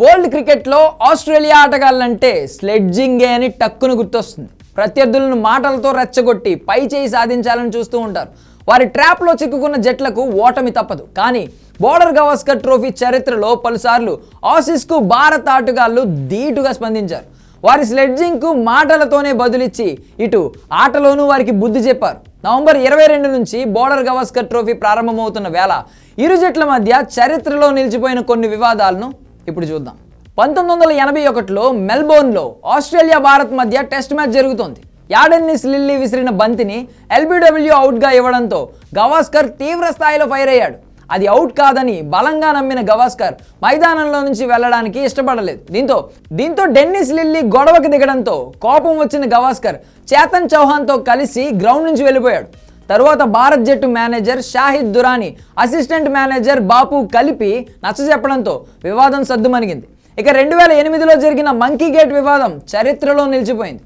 World క్రికెట్లో Australia ఆటగాళ్ళంటే స్లెడ్జింగే అని టక్కును గుర్తొస్తుంది. ప్రత్యర్థులను మాటలతో రెచ్చగొట్టి పై చేయి సాధించాలని చూస్తూ ఉంటారు. వారి ట్రాప్లో చిక్కుకున్న జట్లకు ఓటమి తప్పదు. కానీ బోర్డర్ గవాస్కర్ ట్రోఫీ చరిత్రలో పలుసార్లు ఆసీస్కు భారత ఆటగాళ్ళు ధీటుగా స్పందించారు. వారి స్లెడ్జింగ్కు మాటలతోనే బదులిచ్చి ఇటు ఆటలోనూ వారికి బుద్ధి చెప్పారు. నవంబర్ ఇరవై రెండు నుంచి బోర్డర్ గవాస్కర్ ట్రోఫీ ప్రారంభమవుతున్న వేళ ఇరు జట్ల మధ్య చరిత్రలో నిలిచిపోయిన కొన్ని వివాదాలను ఇప్పుడు చూద్దాం. పంతొమ్మిది వందల ఎనభై ఒకటిలో మెల్బోర్న్లో ఆస్ట్రేలియా భారత్ మధ్య టెస్ట్ మ్యాచ్ జరుగుతోంది. యాడెన్నిస్ లిల్లీ విసిరిన బంతిని ఎల్బిడబ్ల్యూ అవుట్గా ఇవ్వడంతో గవాస్కర్ తీవ్ర స్థాయిలో ఫైర్ అయ్యాడు. అది అవుట్ కాదని బలంగా నమ్మిన గవాస్కర్ మైదానంలో నుంచి వెళ్ళడానికి ఇష్టపడలేదు. దీంతో దీంతో డెన్నిస్ లిల్లీ గొడవకు దిగడంతో కోపం వచ్చిన గవాస్కర్ చేతన్ చౌహాన్తో కలిసి గ్రౌండ్ నుంచి వెళ్ళిపోయాడు. తరువాత భారత్ జట్టు manager Shahid Durani assistant manager Bapu కలిపి నచ్చజెప్పడంతో వివాదం సద్దుమణిగింది. ఇక రెండు వేల ఎనిమిదిలో జరిగిన మంకీ గేట్ వివాదం చరిత్రలో నిలిచిపోయింది.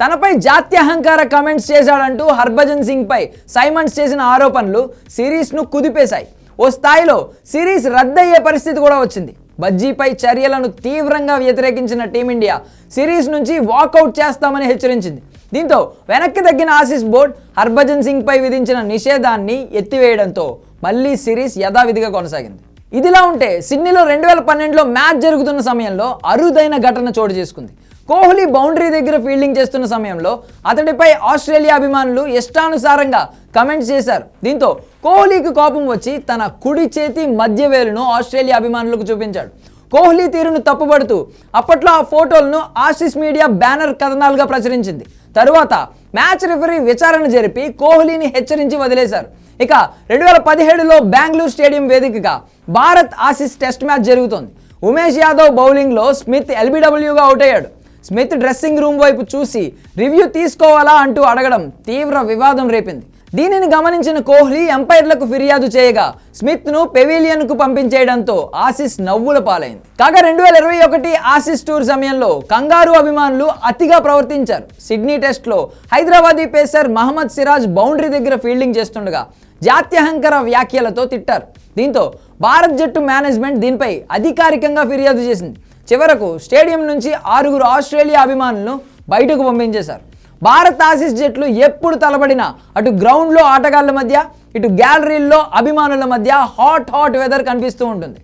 తనపై జాత్యహంకార కమెంట్స్ చేశాడంటూ హర్భజన్ సింగ్ పై సైమన్స్ చేసిన ఆరోపణలు సిరీస్ను కుదిపేశాయి. ఓ స్థాయిలో సిరీస్ రద్దయ్యే పరిస్థితి కూడా వచ్చింది. బజ్జీపై చర్యలను తీవ్రంగా వ్యతిరేకించిన టీమిండియా సిరీస్ నుంచి వాకౌట్ చేస్తామని హెచ్చరించింది. దీంతో వెనక్కి తగ్గిన ఆసీస్ బోర్డ్ హర్భజన్ సింగ్ పై విధించిన నిషేధాన్ని ఎత్తివేయడంతో మళ్ళీ సిరీస్ యథావిధిగా కొనసాగింది. ఇదిలా ఉంటే సిడ్నీలో రెండు వేల పన్నెండులో మ్యాచ్ జరుగుతున్న సమయంలో అరుదైన ఘటన చోటు చేసుకుంది. కోహ్లీ బౌండరీ దగ్గర ఫీల్డింగ్ చేస్తున్న సమయంలో అతడిపై ఆస్ట్రేలియా అభిమానులు ఇష్టానుసారంగా కమెంట్స్ చేశారు. దీంతో కోహ్లీకి కోపం వచ్చి తన కుడి చేతి మధ్య వేలును ఆస్ట్రేలియా అభిమానులకు చూపించాడు. కోహ్లీ తీరును తప్పుపడుతూ అప్పట్లో ఆ ఫోటోలను ఆసిస్ మీడియా బ్యానర్ కథనాలుగా ప్రచురించింది. తరువాత మ్యాచ్ రిఫరీ విచారణ జరిపి కోహ్లీని హెచ్చరించి వదిలేశారు. ఇక రెండు వేల పదిహేడులో బెంగళూరు స్టేడియం వేదికగా భారత్ ఆసీస్ టెస్ట్ మ్యాచ్ జరుగుతోంది. ఉమేష్ యాదవ్ బౌలింగ్లో స్మిత్ ఎల్బిడబ్ల్యూగా అవుట్ అయ్యాడు. స్మిత్ డ్రెస్సింగ్ రూమ్ వైపు చూసి రివ్యూ తీసుకోవాలా? అంటూ అడగడం తీవ్ర వివాదం రేపింది. దీనిని గమనించిన కోహ్లీ ఎంపైర్లకు ఫిర్యాదు చేయగా స్మిత్ను పెవిలియన్కు పంపించేయడంతో ఆసిస్ నవ్వుల పాలైంది. కాగా రెండు వేల ఇరవై ఒకటి ఆసిస్ టూర్ సమయంలో కంగారు అభిమానులు అతిగా ప్రవర్తించారు. సిడ్నీ టెస్ట్లో హైదరాబాదీ పేసర్ మహమ్మద్ సిరాజ్ బౌండరీ దగ్గర ఫీల్డింగ్ చేస్తుండగా జాత్యహంకర వ్యాఖ్యలతో తిట్టారు. దీంతో భారత్ జట్టు మేనేజ్మెంట్ దీనిపై అధికారికంగా ఫిర్యాదు చేసింది. చివరకు స్టేడియం నుంచి ఆరుగురు ఆస్ట్రేలియా అభిమానులను బయటకు పంపించేశారు. భారత్ ఆసిస్ జట్లు ఎప్పుడు తలబడినా అటు గ్రౌండ్లో ఆటగాళ్ళ మధ్య ఇటు గ్యాలరీల్లో అభిమానుల మధ్య హాట్ హాట్ వెదర్ కనిపిస్తూ ఉంటుంది.